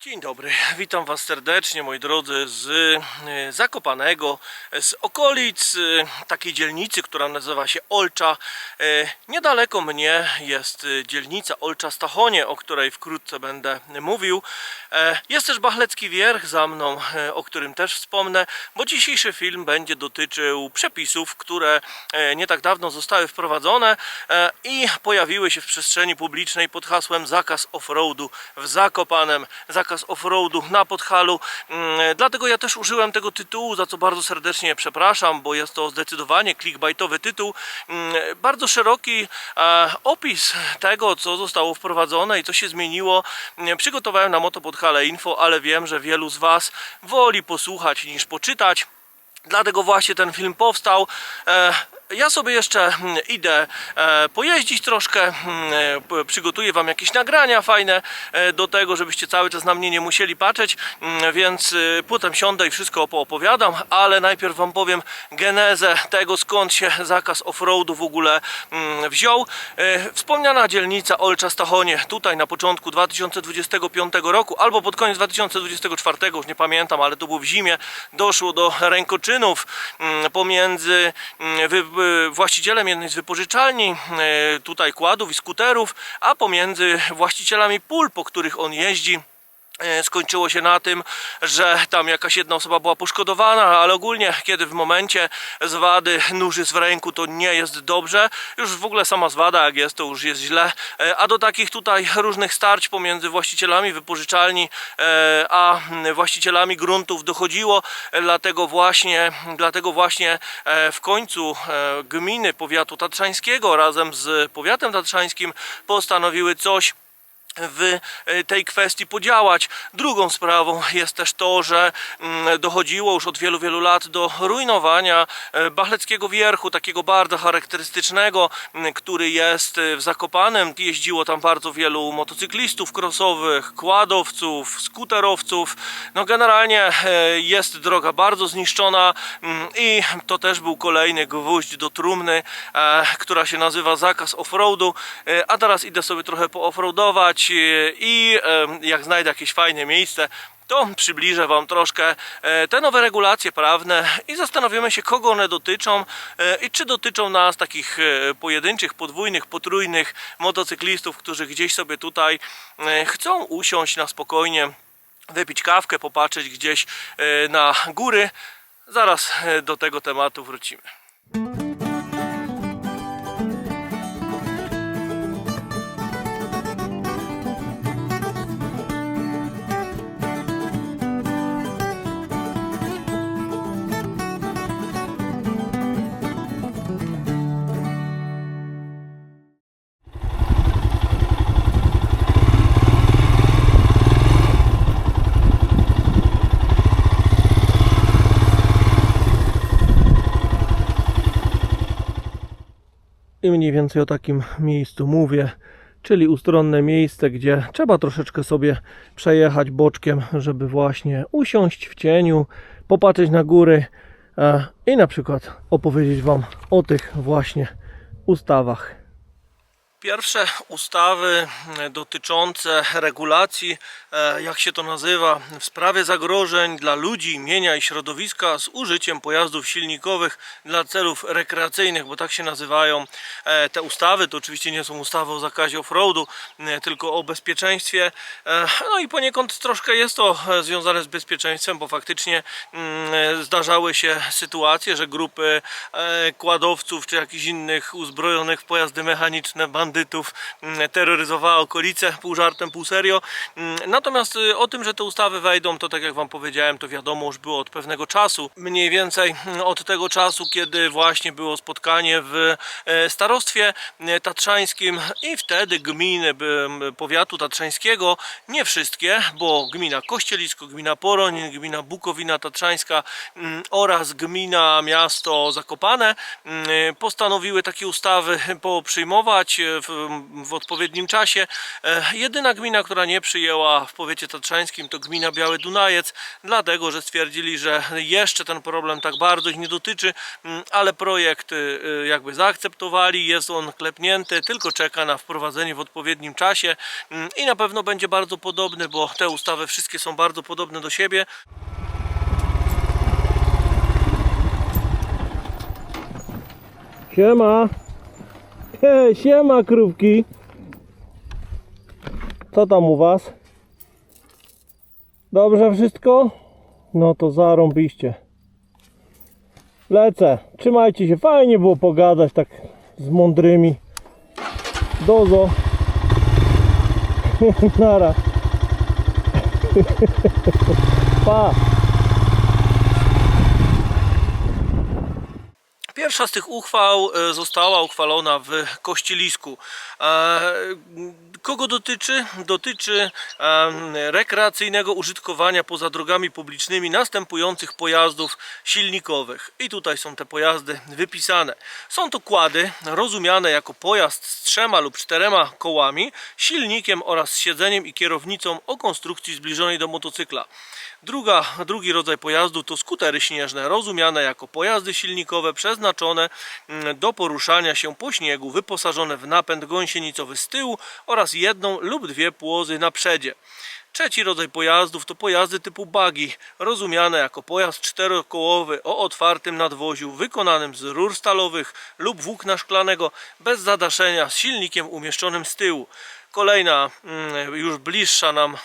Dzień dobry, witam Was serdecznie moi drodzy z e, Zakopanego, z okolic e, takiej dzielnicy, która nazywa się Olcza. E, Niedaleko mnie jest dzielnica Olcza Stachonie, o której wkrótce będę mówił. Jest też Bachlecki Wierch za mną, o którym też wspomnę, bo dzisiejszy film będzie dotyczył przepisów, które nie tak dawno zostały wprowadzone i pojawiły się w przestrzeni publicznej pod hasłem zakaz offroadu w Zakopanem, zakaz offroadu na Podhalu. Mm, Dlatego ja też użyłem tego tytułu, za co bardzo serdecznie przepraszam, bo jest to zdecydowanie clickbaitowy tytuł. Mm, Bardzo szeroki e, opis tego, co zostało wprowadzone i co się zmieniło. mm, Przygotowałem na Moto Podhale Info, ale wiem, że wielu z Was woli posłuchać niż poczytać. Dlatego właśnie ten film powstał. Ja sobie jeszcze mm, idę e, pojeździć troszkę, mm, e, przygotuję Wam jakieś nagrania fajne e, do tego, żebyście cały czas na mnie nie musieli patrzeć, mm, więc potem siądę i wszystko poopowiadam, ale najpierw Wam powiem genezę tego, skąd się zakaz offroadu w ogóle wziął. Wspomniana dzielnica Olcza Stachonie tutaj na początku 2025 roku albo pod koniec 2024, już nie pamiętam, ale to było w zimie, doszło do rękoczynów pomiędzy wy- właścicielem jednej z wypożyczalni e, tutaj kładów i skuterów, a pomiędzy właścicielami pól, po których on jeździ. E, Skończyło się na tym, że tam jakaś jedna osoba była poszkodowana, ale ogólnie, kiedy w momencie zwady nóż jest w ręku, to nie jest dobrze. Już w ogóle sama zwada, jak jest, to już jest źle. E, A do takich tutaj różnych starć pomiędzy właścicielami wypożyczalni e, a właścicielami gruntów dochodziło. Dlatego właśnie, dlatego właśnie w końcu gminy powiatu tatrzańskiego razem z powiatem tatrzańskim postanowiły coś w e, tej kwestii podziałać. Drugą sprawą jest też to, że mm, dochodziło już od wielu, wielu lat do rujnowania e, Bachleckiego Wierchu, takiego bardzo charakterystycznego, m, który jest e, w Zakopanem. Jeździło tam bardzo wielu motocyklistów crossowych, kładowców, skuterowców. No generalnie jest droga bardzo zniszczona mm, i to też był kolejny gwóźdź do trumny, która się nazywa zakaz offroadu. A teraz idę sobie trochę pooffroadować e, i jak znajdę jakieś fajne miejsce, to przybliżę Wam troszkę e, te nowe regulacje prawne i zastanowimy się, kogo one dotyczą e, i czy dotyczą nas, takich e, pojedynczych, podwójnych, potrójnych motocyklistów, którzy gdzieś sobie tutaj chcą usiąść na spokojnie, wypić kawkę, popatrzeć gdzieś na góry. Zaraz do tego tematu wrócimy. I mniej więcej o takim miejscu mówię, czyli ustronne miejsce, gdzie trzeba troszeczkę sobie przejechać boczkiem, żeby właśnie usiąść w cieniu, popatrzeć na góry e, i na przykład opowiedzieć Wam o tych właśnie ustawach. Pierwsze ustawy e, dotyczące regulacji, e, jak się to nazywa, w sprawie zagrożeń dla ludzi, mienia i środowiska z użyciem pojazdów silnikowych dla celów rekreacyjnych, bo tak się nazywają e, te ustawy. To oczywiście nie są ustawy o zakazie offroadu, e, tylko o bezpieczeństwie. No i poniekąd troszkę jest to związane z bezpieczeństwem, bo faktycznie mm, zdarzały się sytuacje, że grupy kładowców czy jakichś innych uzbrojonych w pojazdy mechaniczne mm, terroryzowała okolice pół żartem, pół serio. Mm, Natomiast y, o tym, że te ustawy wejdą, to tak jak Wam powiedziałem, to wiadomo już było od pewnego czasu. Mniej więcej mm, od tego czasu, kiedy właśnie było spotkanie w e, starostwie e, tatrzańskim i wtedy gminy powiatu tatrzańskiego, nie wszystkie, bo gmina Kościelisko, gmina Poroń, gmina Bukowina Tatrzańska oraz gmina miasto Zakopane postanowiły takie ustawy poprzyjmować. W, w odpowiednim czasie. E, Jedyna gmina, która nie przyjęła w powiecie tatrzańskim to gmina Biały Dunajec, dlatego że stwierdzili, że jeszcze ten problem tak bardzo ich nie dotyczy, mm, ale projekt y, y, jakby zaakceptowali, jest on klepnięty, tylko czeka na wprowadzenie w odpowiednim czasie mm, i na pewno będzie bardzo podobny, bo te ustawy wszystkie są bardzo podobne do siebie. Siema! Hej, siema krówki! Co tam u was? Dobrze wszystko? No to zarąbiście. Lecę. Trzymajcie się. Fajnie było pogadać tak z mądrymi. Dozo. Nara. pa. Pierwsza z tych uchwał e, została uchwalona w Kościelisku. E, Kogo dotyczy? Dotyczy rekreacyjnego użytkowania poza drogami publicznymi następujących pojazdów silnikowych. I tutaj są te pojazdy wypisane. Są to kłady rozumiane jako pojazd z trzema lub czterema kołami, silnikiem oraz siedzeniem i kierownicą o konstrukcji zbliżonej do motocykla. Druga, drugi rodzaj pojazdu to skutery śnieżne, rozumiane jako pojazdy silnikowe przeznaczone mm, do poruszania się po śniegu, wyposażone w napęd gąsienicowy z tyłu oraz jedną lub dwie płozy na przedzie. Trzeci rodzaj pojazdów to pojazdy typu buggy, rozumiane jako pojazd czterokołowy o otwartym nadwoziu, wykonanym z rur stalowych lub włókna szklanego, bez zadaszenia, z silnikiem umieszczonym z tyłu. Kolejna, mm, już bliższa nam e,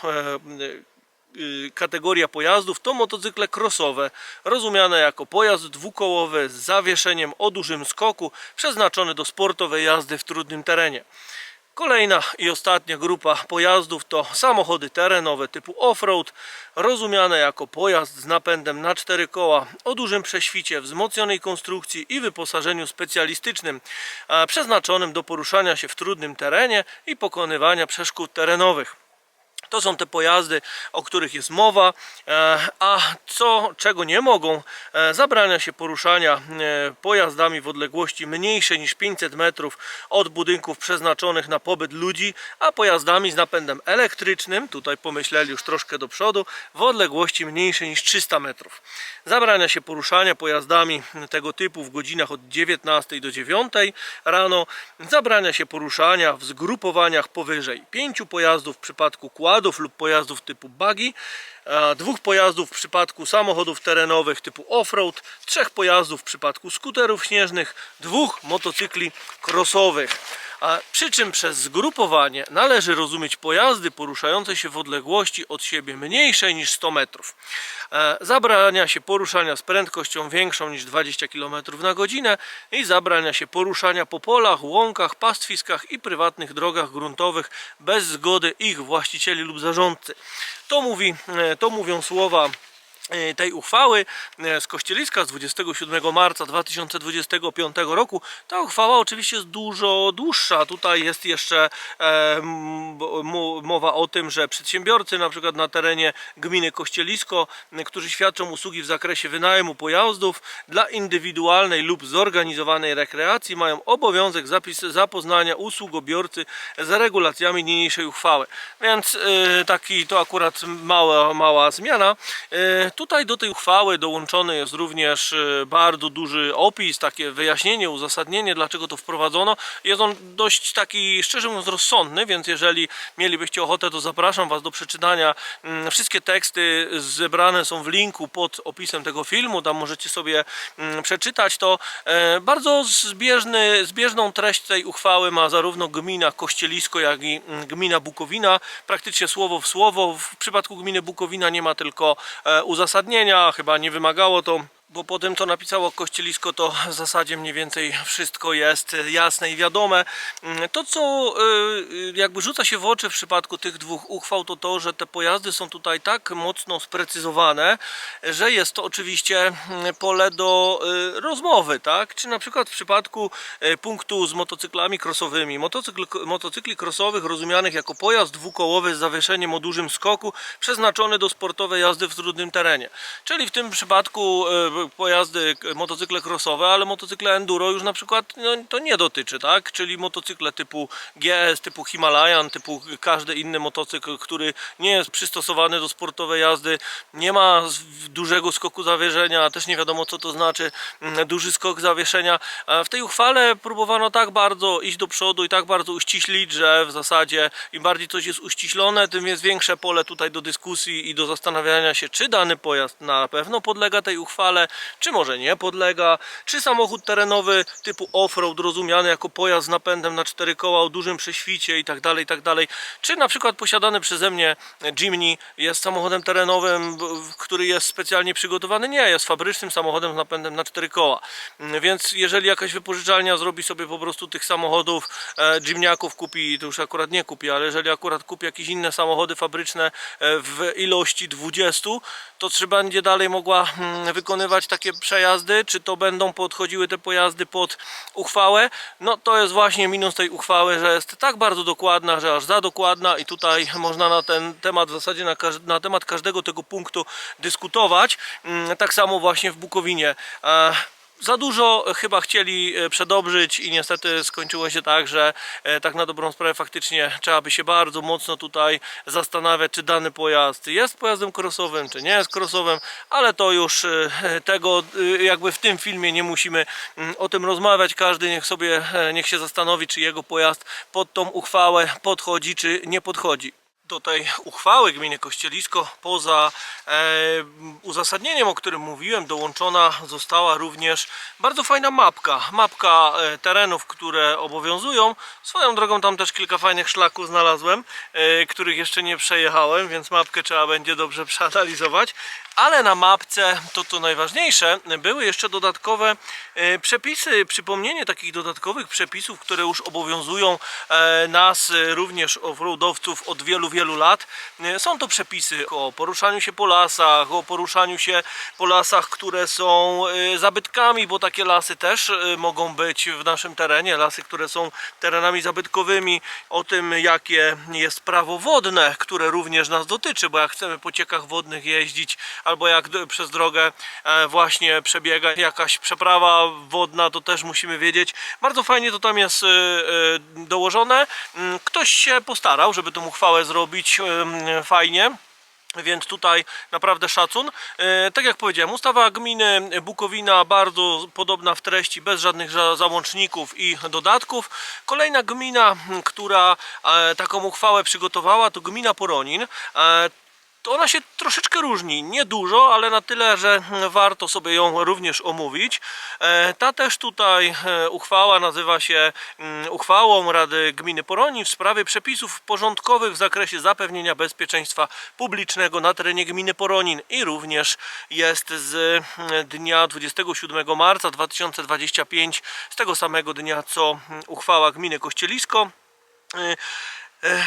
kategoria pojazdów to motocykle crossowe, rozumiane jako pojazd dwukołowy z zawieszeniem o dużym skoku, przeznaczony do sportowej jazdy w trudnym terenie. Kolejna i ostatnia grupa pojazdów to samochody terenowe typu off-road, rozumiane jako pojazd z napędem na cztery koła o dużym prześwicie, wzmocnionej konstrukcji i wyposażeniu specjalistycznym, przeznaczonym do poruszania się w trudnym terenie i pokonywania przeszkód terenowych. To są te pojazdy, o których jest mowa, e, a co, czego nie mogą, e, zabrania się poruszania e, pojazdami w odległości mniejszej niż 500 metrów od budynków przeznaczonych na pobyt ludzi, a pojazdami z napędem elektrycznym, tutaj pomyśleli już troszkę do przodu, w odległości mniejszej niż 300 metrów. Zabrania się poruszania pojazdami tego typu w godzinach od 19 do 9 rano, zabrania się poruszania w zgrupowaniach powyżej 5 pojazdów w przypadku lub pojazdów typu buggy, dwóch pojazdów w przypadku samochodów terenowych typu off-road, trzech pojazdów w przypadku skuterów śnieżnych, dwóch motocykli crossowych. Przy czym przez zgrupowanie należy rozumieć pojazdy poruszające się w odległości od siebie mniejszej niż 100 metrów. E, Zabrania się poruszania z prędkością większą niż 20 km na godzinę i zabrania się poruszania po polach, łąkach, pastwiskach i prywatnych drogach gruntowych bez zgody ich właścicieli lub zarządcy. To, mówi, e, to mówią słowa tej uchwały e, z Kościeliska z 27 marca 2025 roku. Ta uchwała oczywiście jest dużo dłuższa. Tutaj jest jeszcze e, mowa o tym, że przedsiębiorcy na przykład na terenie gminy Kościelisko, którzy świadczą usługi w zakresie wynajmu pojazdów dla indywidualnej lub zorganizowanej rekreacji mają obowiązek zapis, zapoznania usługobiorcy z regulacjami niniejszej uchwały. Więc e, taki to akurat mała, mała zmiana. Tutaj do tej uchwały dołączony jest również e, bardzo duży opis, takie wyjaśnienie, uzasadnienie, dlaczego to wprowadzono. Jest on dość taki, szczerze mówiąc, rozsądny, więc jeżeli mielibyście ochotę, to zapraszam Was do przeczytania. Mm, Wszystkie teksty zebrane są w linku pod opisem tego filmu, tam możecie sobie mm, przeczytać to. E, Bardzo zbieżny, zbieżną treść tej uchwały ma zarówno gmina Kościelisko, jak i mm, gmina Bukowina, praktycznie słowo w słowo. W przypadku gminy Bukowina nie ma tylko e, uzasadnienia, chyba nie wymagało to bo po tym co napisało Kościelisko to w zasadzie mniej więcej wszystko jest jasne i wiadome. Mm, To co y, jakby rzuca się w oczy w przypadku tych dwóch uchwał to to, że te pojazdy są tutaj tak mocno sprecyzowane, że jest to oczywiście mm, pole do y, rozmowy, tak? Czy na przykład w przypadku y, punktu z motocyklami crossowymi, motocykl, motocykli crossowych rozumianych jako pojazd dwukołowy z zawieszeniem o dużym skoku przeznaczony do sportowej jazdy w trudnym terenie. Czyli w tym przypadku y, pojazdy, motocykle crossowe, ale motocykle enduro już na przykład no, to nie dotyczy, tak? Czyli motocykle typu GS, typu Himalayan, typu każdy inny motocykl, który nie jest przystosowany do sportowej jazdy, nie ma dużego skoku zawieszenia, też nie wiadomo co to znaczy mm, duży skok zawieszenia. E, W tej uchwale próbowano tak bardzo iść do przodu i tak bardzo uściślić, że w zasadzie im bardziej coś jest uściślone, tym jest większe pole tutaj do dyskusji i do zastanawiania się, czy dany pojazd na pewno podlega tej uchwale, czy może nie podlega, czy samochód terenowy typu off-road rozumiany jako pojazd z napędem na cztery koła o dużym prześwicie i tak dalej, i tak czy na przykład posiadany przeze mnie Jimny jest samochodem terenowym, który jest specjalnie przygotowany, nie, jest fabrycznym samochodem z napędem na cztery koła, Mm, więc jeżeli jakaś wypożyczalnia zrobi sobie po prostu tych samochodów, e, Jimniaków kupi, to już akurat nie kupi, ale jeżeli akurat kupi jakieś inne samochody fabryczne e, w ilości 20, to czy będzie dalej mogła mm, wykonywać takie przejazdy, czy to będą podchodziły te pojazdy pod uchwałę, no to jest właśnie minus tej uchwały, że jest tak bardzo dokładna, że aż za dokładna i tutaj można na ten temat, w zasadzie na, na temat każdego tego punktu dyskutować, Mm, tak samo właśnie w Bukowinie. Za dużo chyba chcieli e, przedobrzyć i niestety skończyło się tak, że e, tak na dobrą sprawę faktycznie trzeba by się bardzo mocno tutaj zastanawiać, czy dany pojazd jest pojazdem crossowym, czy nie jest crossowym, ale to już e, tego jakby w tym filmie nie musimy mm, o tym rozmawiać. Każdy niech sobie, niech się zastanowi, czy jego pojazd pod tą uchwałę podchodzi, czy nie podchodzi do tej uchwały gminy Kościelisko poza e, uzasadnieniem, o którym mówiłem, dołączona została również bardzo fajna mapka. Mapka e, terenów, które obowiązują. Swoją drogą tam też kilka fajnych szlaków znalazłem, e, których jeszcze nie przejechałem, więc mapkę trzeba będzie dobrze przeanalizować. Ale na mapce, to to najważniejsze, były jeszcze dodatkowe e, przepisy, przypomnienie takich dodatkowych przepisów, które już obowiązują e, nas e, również offroadowców od wielu, wielu lat. E, Są to przepisy o poruszaniu się po lasach, o poruszaniu się po lasach, które są e, zabytkami, bo takie lasy też e, mogą być w naszym terenie, lasy, które są terenami zabytkowymi, o tym jakie jest prawo wodne, które również nas dotyczy, bo jak chcemy po ciekach wodnych jeździć, albo jak przez drogę właśnie przebiega jakaś przeprawa wodna, to też musimy wiedzieć. Bardzo fajnie to tam jest dołożone. Mm, Ktoś się postarał, żeby tą uchwałę zrobić em, fajnie. Więc tutaj naprawdę szacun. E, tak jak powiedziałem, ustawa gminy Bukowina bardzo podobna w treści, bez żadnych za- załączników i dodatków. Kolejna gmina, która e, taką uchwałę przygotowała, to gmina Poronin. To ona się troszeczkę różni, nie dużo, ale na tyle, że warto sobie ją również omówić. E, Ta też tutaj e, uchwała nazywa się mm, uchwałą Rady Gminy Poronin w sprawie przepisów porządkowych w zakresie zapewnienia bezpieczeństwa publicznego na terenie gminy Poronin i również jest z mm, dnia 27 marca 2025, z tego samego dnia co mm, uchwała gminy Kościelisko. E,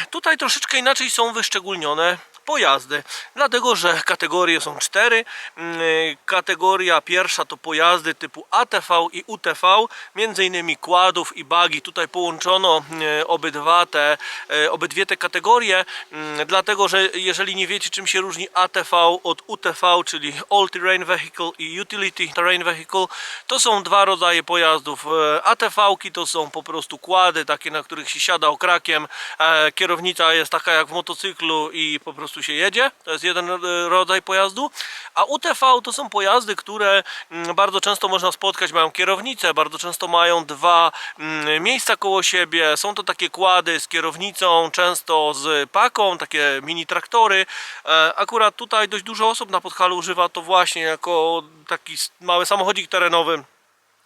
Tutaj troszeczkę inaczej są wyszczególnione pojazdy, dlatego że kategorie są cztery. Mm, Kategoria pierwsza to pojazdy typu ATV i UTV, między innymi kładów i bagi. Tutaj połączono e, obydwa te, e, obydwie te kategorie, mm, dlatego że jeżeli nie wiecie czym się różni ATV od UTV, czyli All Terrain Vehicle i Utility Terrain Vehicle, to są dwa rodzaje pojazdów. E, ATV-ki to są po prostu kłady, takie na których się siada okrakiem, e, kierownica jest taka jak w motocyklu i po prostu się jedzie, to jest jeden e, rodzaj pojazdu, a UTV to są pojazdy, które mm, bardzo często można spotkać, mają kierownicę, bardzo często mają dwa mm, miejsca koło siebie, są to takie kłady z kierownicą, często z paką, takie mini traktory. E, Akurat tutaj dość dużo osób na Podhalu używa to właśnie jako taki mały samochodzik terenowy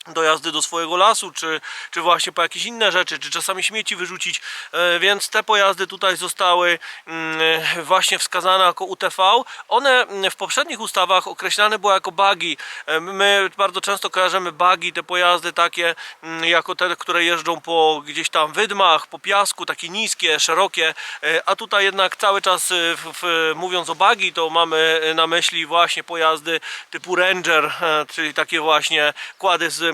do jazdy do swojego lasu, czy, czy właśnie po jakieś inne rzeczy, czy czasami śmieci wyrzucić, E, więc te pojazdy tutaj zostały mm, właśnie wskazane jako UTV. One mm, w poprzednich ustawach określane były jako bagi. E, My bardzo często kojarzymy bagi, te pojazdy takie mm, jako te, które jeżdżą po gdzieś tam wydmach, po piasku, takie niskie, szerokie, E, a tutaj jednak cały czas w, w, mówiąc o bagi, to mamy na myśli właśnie pojazdy typu Ranger, czyli takie właśnie kłady z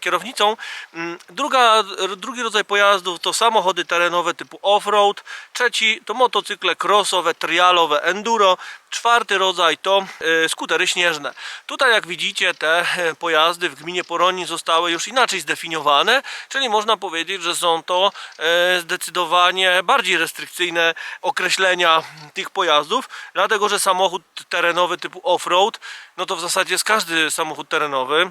kierownicą. Mm, Druga, drugi rodzaj pojazdów to samochody terenowe typu off-road. Trzeci to motocykle crossowe, trialowe, enduro. Czwarty rodzaj to e, skutery śnieżne. Tutaj jak widzicie te e, pojazdy w gminie Poronin zostały już inaczej zdefiniowane, czyli można powiedzieć, że są to e, zdecydowanie bardziej restrykcyjne określenia tych pojazdów, dlatego że samochód terenowy typu off-road, no to w zasadzie jest każdy samochód terenowy.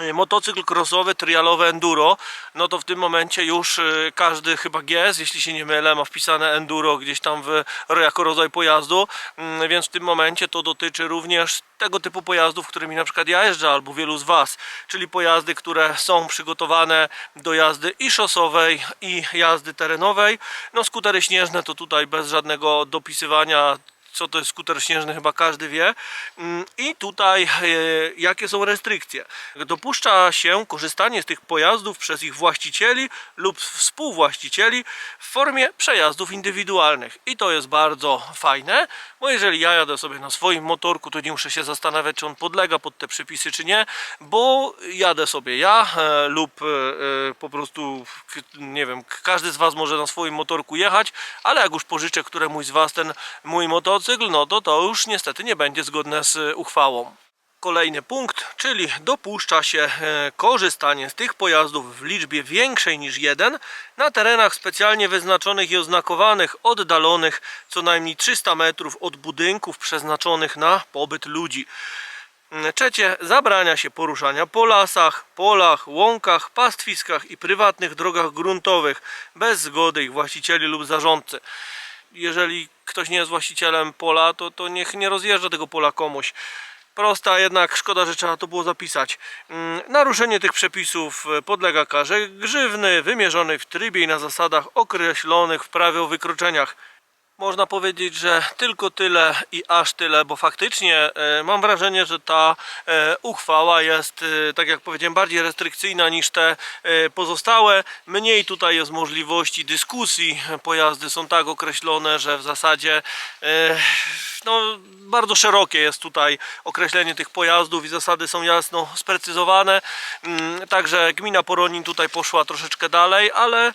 Y, motocykl crossowy, trialowy enduro, no to w tym momencie już y, każdy chyba GS, jeśli się nie mylę, ma wpisane enduro gdzieś tam w, jako rodzaj pojazdu, Mm, więc w tym momencie to dotyczy również tego typu pojazdów, którymi na przykład ja jeżdżę albo wielu z Was, czyli pojazdy, które są przygotowane do jazdy i szosowej i jazdy terenowej. No skutery śnieżne to tutaj bez żadnego dopisywania co to jest skuter śnieżny, chyba każdy wie. Mm, I tutaj e, jakie są restrykcje? Dopuszcza się korzystanie z tych pojazdów przez ich właścicieli lub współwłaścicieli w formie przejazdów indywidualnych. I to jest bardzo fajne, bo jeżeli ja jadę sobie na swoim motorku, to nie muszę się zastanawiać, czy on podlega pod te przepisy, czy nie, bo jadę sobie ja e, lub e, po prostu, nie wiem, każdy z Was może na swoim motorku jechać, ale jak już pożyczę któremuś z Was ten mój motocykl, no to to już niestety nie będzie zgodne z e, uchwałą. Kolejny punkt, czyli dopuszcza się e, korzystanie z tych pojazdów w liczbie większej niż jeden na terenach specjalnie wyznaczonych i oznakowanych, oddalonych co najmniej 300 metrów od budynków przeznaczonych na pobyt ludzi. Mm, Trzecie, zabrania się poruszania po lasach, polach, łąkach, pastwiskach i prywatnych drogach gruntowych bez zgody ich właścicieli lub zarządcy. Jeżeli ktoś nie jest właścicielem pola, to, to niech nie rozjeżdża tego pola komuś. Prosta, jednak szkoda, że trzeba to było zapisać. Mm, Naruszenie tych przepisów e, podlega karze grzywny wymierzonej w trybie i na zasadach określonych w prawie o wykroczeniach. Można powiedzieć, że tylko tyle i aż tyle, bo faktycznie e, mam wrażenie, że ta e, uchwała jest, e, tak jak powiedziałem, bardziej restrykcyjna niż te pozostałe. Mniej tutaj jest możliwości dyskusji. Pojazdy są tak określone, że w zasadzie no, bardzo szerokie jest tutaj określenie tych pojazdów i zasady są jasno sprecyzowane. Mm, Także gmina Poronin tutaj poszła troszeczkę dalej, ale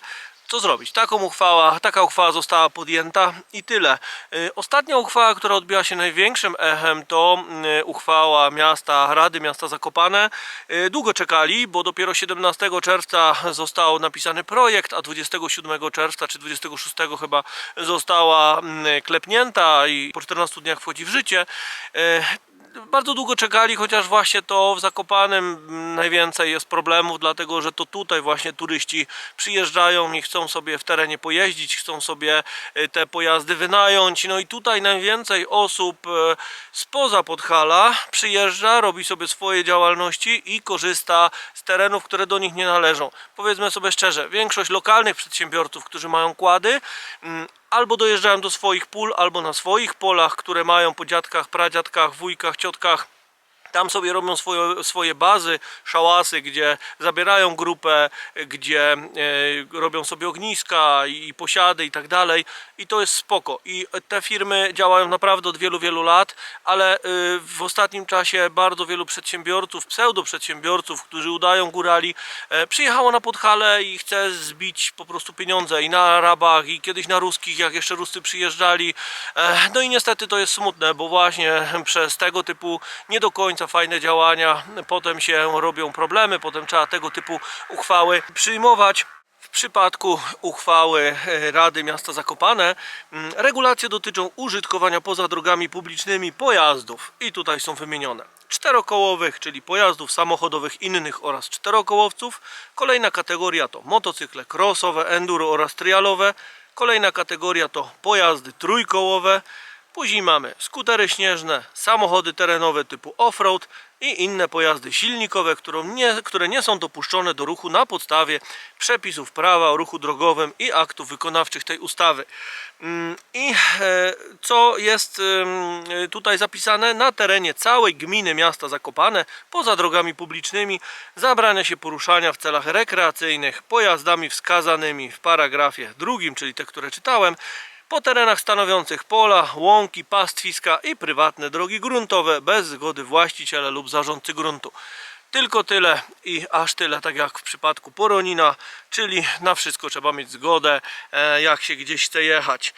co zrobić? Taką uchwała, taka uchwała została podjęta i tyle. Y, Ostatnia uchwała, która odbiła się największym echem, to y, uchwała miasta, Rady Miasta Zakopane. Y, Długo czekali, bo dopiero 17 czerwca został napisany projekt, a 27 czerwca czy 26 chyba została mm, klepnięta i po 14 dniach wchodzi w życie. Bardzo długo czekali, chociaż właśnie to w Zakopanem najwięcej jest problemów, dlatego że to tutaj właśnie turyści przyjeżdżają i chcą sobie w terenie pojeździć, chcą sobie y, te pojazdy wynająć. No i tutaj najwięcej osób e, spoza Podhala przyjeżdża, robi sobie swoje działalności i korzysta z terenów, które do nich nie należą. Powiedzmy sobie szczerze, większość lokalnych przedsiębiorców, którzy mają kłady, mm, albo dojeżdżają do swoich pól, albo na swoich polach, które mają po dziadkach, pradziadkach, wujkach, ciotkach. Tam sobie robią swoje, swoje bazy, szałasy, gdzie zabierają grupę, gdzie e, robią sobie ogniska i, i posiady i tak dalej. I to jest spoko. I te firmy działają naprawdę od wielu, wielu lat, ale e, w ostatnim czasie bardzo wielu przedsiębiorców, pseudoprzedsiębiorców, którzy udają górali, e, przyjechało na Podhale i chce zbić po prostu pieniądze i na Arabach, i kiedyś na Ruskich, jak jeszcze Ruscy przyjeżdżali. E, No i niestety to jest smutne, bo właśnie przez tego typu nie do końca fajne działania potem się robią problemy, potem trzeba tego typu uchwały przyjmować. W przypadku uchwały e, Rady Miasta Zakopane mm, regulacje dotyczą użytkowania poza drogami publicznymi pojazdów i tutaj są wymienione czterokołowych, czyli pojazdów samochodowych innych oraz czterokołowców. Kolejna kategoria to motocykle crossowe, enduro oraz trialowe. Kolejna kategoria to pojazdy trójkołowe. Później mamy skutery śnieżne, samochody terenowe typu off-road i inne pojazdy silnikowe, które nie, są dopuszczone do ruchu na podstawie przepisów prawa o ruchu drogowym i aktów wykonawczych tej ustawy. Mm, I e, co jest tutaj zapisane? Na terenie całej gminy miasta Zakopane, poza drogami publicznymi, zabrania się poruszania w celach rekreacyjnych pojazdami wskazanymi w paragrafie drugim, czyli te, które czytałem, po terenach stanowiących pola, łąki, pastwiska i prywatne drogi gruntowe bez zgody właściciela lub zarządcy gruntu. Tylko tyle i aż tyle, tak jak w przypadku Poronina, czyli na wszystko trzeba mieć zgodę, e, jak się gdzieś chce jechać.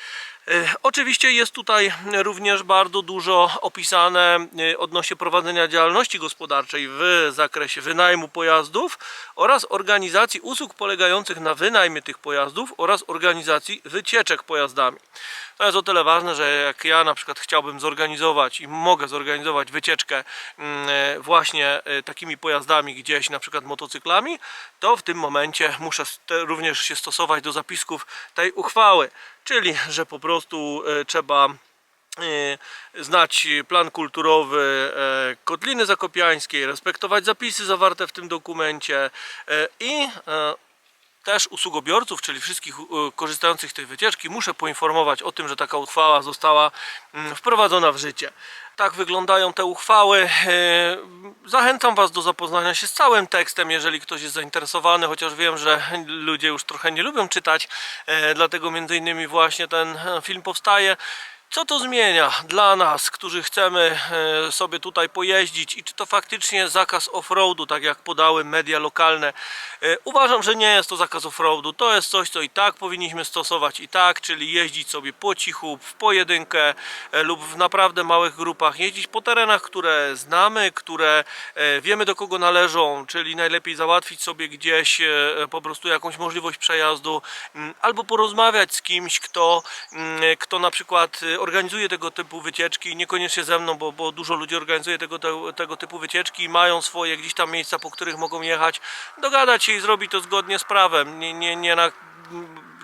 E, Oczywiście jest tutaj również bardzo dużo opisane e, odnośnie prowadzenia działalności gospodarczej w zakresie wynajmu pojazdów oraz organizacji usług polegających na wynajmie tych pojazdów oraz organizacji wycieczek pojazdami. To jest o tyle ważne, że jak ja na przykład chciałbym zorganizować i mogę zorganizować wycieczkę mm, e, właśnie takimi pojazdami gdzieś, na przykład motocyklami, to w tym momencie muszę również się stosować do zapisków tej uchwały, czyli że po prostu e, trzeba e, znać plan kulturowy e, Kotliny Zakopiańskiej, respektować zapisy zawarte w tym dokumencie i też usługobiorców, czyli wszystkich e, korzystających z tej wycieczki, muszę poinformować o tym, że taka uchwała została mm, wprowadzona w życie. Tak wyglądają te uchwały. E, Zachęcam Was do zapoznania się z całym tekstem, jeżeli ktoś jest zainteresowany, chociaż wiem, że ludzie już trochę nie lubią czytać, e, dlatego między innymi właśnie ten film powstaje. Co to zmienia dla nas, którzy chcemy e, sobie tutaj pojeździć i czy to faktycznie zakaz offroadu, tak jak podały media lokalne? E, Uważam, że nie jest to zakaz offroadu. To jest coś, co i tak powinniśmy stosować i tak, czyli jeździć sobie po cichu, w pojedynkę e, lub w naprawdę małych grupach, jeździć po terenach, które znamy, które wiemy do kogo należą, czyli najlepiej załatwić sobie gdzieś po prostu jakąś możliwość przejazdu albo porozmawiać z kimś, kto, kto na przykład organizuje tego typu wycieczki, niekoniecznie ze mną, bo, bo dużo ludzi organizuje tego, tego, tego typu wycieczki i mają swoje gdzieś tam miejsca, po których mogą jechać, dogadać się i zrobić to zgodnie z prawem, nie, nie, nie na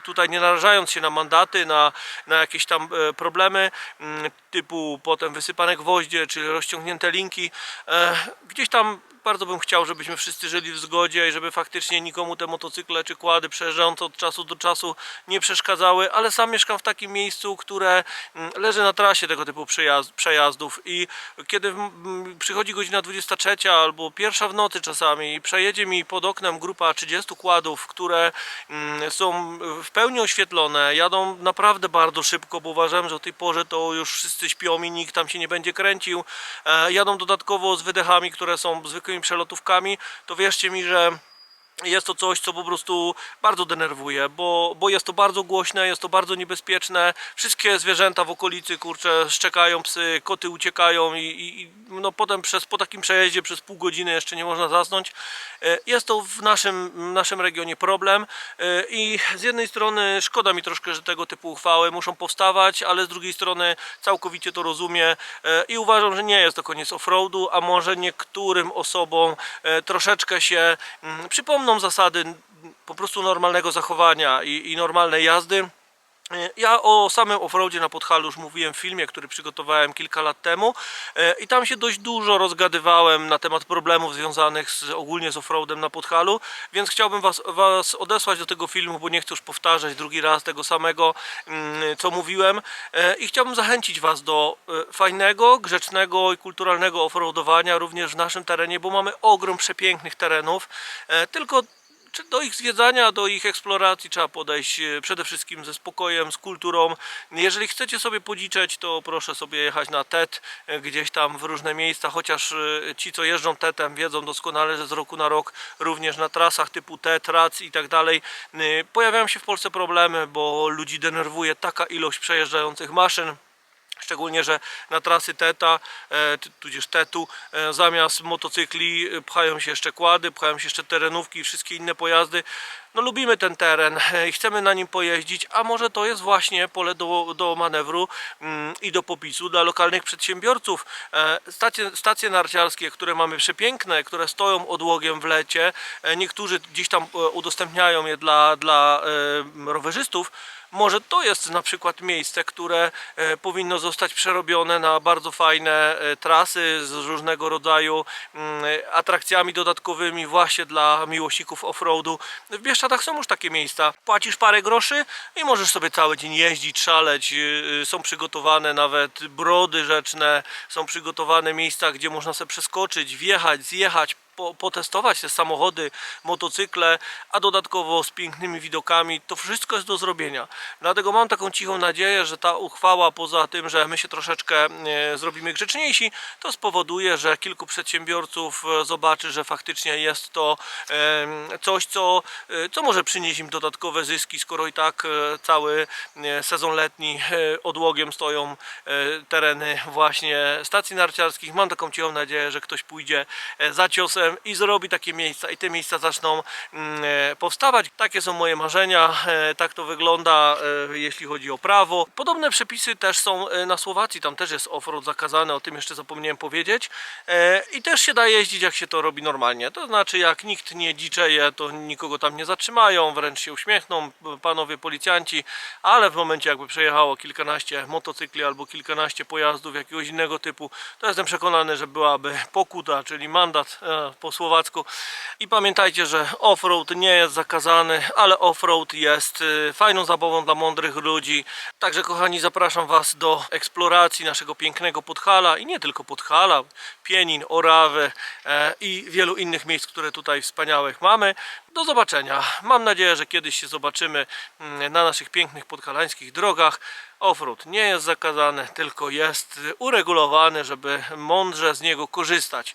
tutaj nie narażając się na mandaty, na, na jakieś tam e, problemy mm, typu potem wysypane gwoździe czy rozciągnięte linki. E, Gdzieś tam bardzo bym chciał, żebyśmy wszyscy żyli w zgodzie i żeby faktycznie nikomu te motocykle czy kłady przejeżdżające od czasu do czasu nie przeszkadzały, ale sam mieszkam w takim miejscu, które mm, leży na trasie tego typu przejazd, przejazdów i kiedy przychodzi godzina 23 albo pierwsza w nocy czasami i przejedzie mi pod oknem grupa 30 kładów, które mm, są w pełni oświetlone, jadą naprawdę bardzo szybko, bo uważam, że o tej porze to już wszyscy śpią i nikt tam się nie będzie kręcił, e, jadą dodatkowo z wydechami, które są zwykłymi przelotówkami, to wierzcie mi, że jest to coś, co po prostu bardzo denerwuje, bo, bo jest to bardzo głośne, jest to bardzo niebezpieczne. Wszystkie zwierzęta w okolicy, kurczę, szczekają psy, koty uciekają i, i no potem przez, po takim przejeździe przez pół godziny jeszcze nie można zasnąć. E, Jest to w naszym, naszym regionie problem e, i z jednej strony szkoda mi troszkę, że tego typu uchwały muszą powstawać, ale z drugiej strony całkowicie to rozumiem e, i uważam, że nie jest to koniec offroadu, a może niektórym osobom troszeczkę się mm, przypomną zasady po prostu normalnego zachowania i, i normalnej jazdy. E, Ja o samym offroadzie na Podhalu już mówiłem w filmie, który przygotowałem kilka lat temu e, i tam się dość dużo rozgadywałem na temat problemów związanych z, ogólnie z offroadem na Podhalu, więc chciałbym was, was odesłać do tego filmu, bo nie chcę już powtarzać drugi raz tego samego, mm, co mówiłem E, i chciałbym zachęcić was do fajnego, grzecznego i kulturalnego offroadowania również w naszym terenie, bo mamy ogrom przepięknych terenów, tylko do ich zwiedzania, do ich eksploracji trzeba podejść e, przede wszystkim ze spokojem, z kulturą. Jeżeli chcecie sobie podziczeć, to proszę sobie jechać na TET e, gdzieś tam w różne miejsca, chociaż e, ci, co jeżdżą TET-em wiedzą doskonale, że z roku na rok również na trasach typu TET, RAC i tak dalej e, pojawiają się w Polsce problemy, bo ludzi denerwuje taka ilość przejeżdżających maszyn. Szczególnie, że na trasy TETA, e, tu- tudzież TETu, e, zamiast motocykli e, pchają się jeszcze kłady, pchają się jeszcze terenówki i wszystkie inne pojazdy. No lubimy ten teren i chcemy na nim pojeździć, a może to jest właśnie pole do, do manewru mm, i do popisu dla lokalnych przedsiębiorców. Stacje, stacje narciarskie, które mamy przepiękne, które stoją odłogiem w lecie, niektórzy gdzieś tam udostępniają je dla, dla rowerzystów, może to jest na przykład miejsce, które e, powinno zostać przerobione na bardzo fajne e, trasy z różnego rodzaju mm, atrakcjami dodatkowymi właśnie dla miłośników offroadu. W Bieszczadach są już takie miejsca. Płacisz parę groszy i możesz sobie cały dzień jeździć, szaleć. Y, y, Są przygotowane nawet brody rzeczne, są przygotowane miejsca, gdzie można sobie przeskoczyć, wjechać, zjechać, po, potestować te samochody, motocykle, a dodatkowo z pięknymi widokami, to wszystko jest do zrobienia. Dlatego mam taką cichą nadzieję, że ta uchwała, poza tym, że my się troszeczkę e, zrobimy grzeczniejsi, to spowoduje, że kilku przedsiębiorców e, zobaczy, że faktycznie jest to coś, co, e, co może przynieść im dodatkowe zyski, skoro i tak cały sezon letni odłogiem stoją tereny właśnie stacji narciarskich. Mam taką cichą nadzieję, że ktoś pójdzie za i zrobi takie miejsca. I te miejsca zaczną mm, e, powstawać. Takie są moje marzenia, e, tak to wygląda e, jeśli chodzi o prawo. Podobne przepisy też są na Słowacji, tam też jest offroad zakazany, o tym jeszcze zapomniałem powiedzieć. I też się da jeździć jak się to robi normalnie, to znaczy jak nikt nie dziczeje, to nikogo tam nie zatrzymają, wręcz się uśmiechną panowie policjanci, ale w momencie jakby przejechało kilkanaście motocykli albo kilkanaście pojazdów jakiegoś innego typu, to jestem przekonany, że byłaby pokuta, czyli mandat po słowacku. I pamiętajcie, że offroad nie jest zakazany, ale offroad jest e, fajną zabawą dla mądrych ludzi. Także kochani, zapraszam Was do eksploracji naszego pięknego Podhala i nie tylko Podhala, Pienin, Orawy e, i wielu innych miejsc, które tutaj wspaniałych mamy. Do zobaczenia. Mam nadzieję, że kiedyś się zobaczymy mm, na naszych pięknych podhalańskich drogach. Offroad nie jest zakazany, tylko jest uregulowany, żeby mądrze z niego korzystać.